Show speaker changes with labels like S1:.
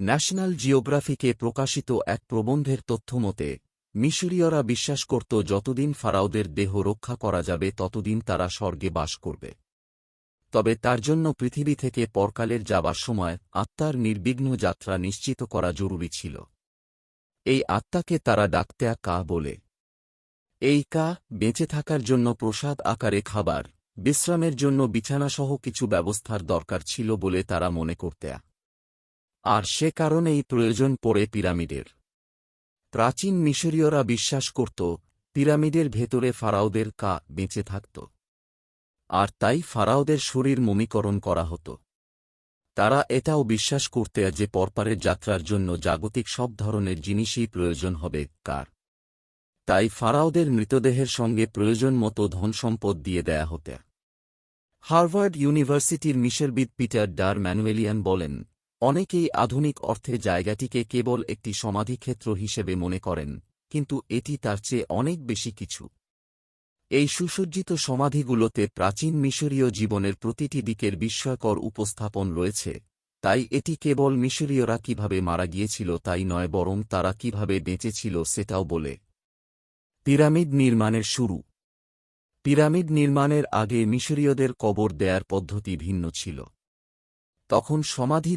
S1: National জিওগ্রাফিকে প্রকাশিত এক প্রবন্ধের তথ্যমতে মিশরীয়রা বিশ্বাস করত যতদিন ফারাওদের দেহ রক্ষা করা যাবে ততদিন তারা স্বর্গে বাস করবে। তবে তার জন্য পৃথিবী থেকে পরকালের যাবার সময় আত্মার নির্বিঘ্ন যাত্রা নিশ্চিত করা জরুরি ছিল। এই আত্মাকে তারা ডাকতেয়া কা বলে। এই কা, বেঁচে থাকার জন্য প্রসাদ আকারে খাবার, বিশ্রামের জন্য বিছানাসহ কিছু ব্যবস্থার দরকার ছিল বলে তারা মনে করতেয়া আর সে কারণেই প্রয়োজন পড়ে পিরামিডের। প্রাচীন মিশরীয়রা বিশ্বাস করত, পিরামিডের ভেতরে ফারাওদের কা বেঁচে থাকত। আর তাই ফারাওদের শরীর মমিকরণ করা হতো। তারা এটাও বিশ্বাস করতে যে পরপারের যাত্রার জন্য জাগতিক সব ধরনের জিনিসই প্রয়োজন হবে, কার। তাই ফারাওদের মৃতদেহের সঙ্গে প্রয়োজন মতো ধনসম্পদ দিয়ে দেয়া হতে। হার্ভার্ড ইউনিভার্সিটির মিশরবিদ পিটার ডার ম্যানুয়েলিয়ান বলেন অনেকেই আধুনিক অর্থে জায়গাটিকে কেবল একটি সমাধিক্ষেত্র হিসেবে মনে করেন, কিন্তু এটি তার চেয়ে অনেক বেশি কিছু। এই সুসজ্জিত সমাধিগুলোতে প্রাচীন মিশরীয় জীবনের প্রতিটি দিকের বিস্ময়কর উপস্থাপন রয়েছে, তাই এটি কেবল মিশরীয়রা কীভাবে মারা গিয়েছিল তাই নয়, বরং তারা কীভাবে বেঁচেছিল সেটাও বলে। পিরামিড নির্মাণের শুরু। পিরামিড নির্মাণের আগে মিশরীয়দের কবর দেয়ার পদ্ধতি ভিন্ন ছিল। তখন সমাধি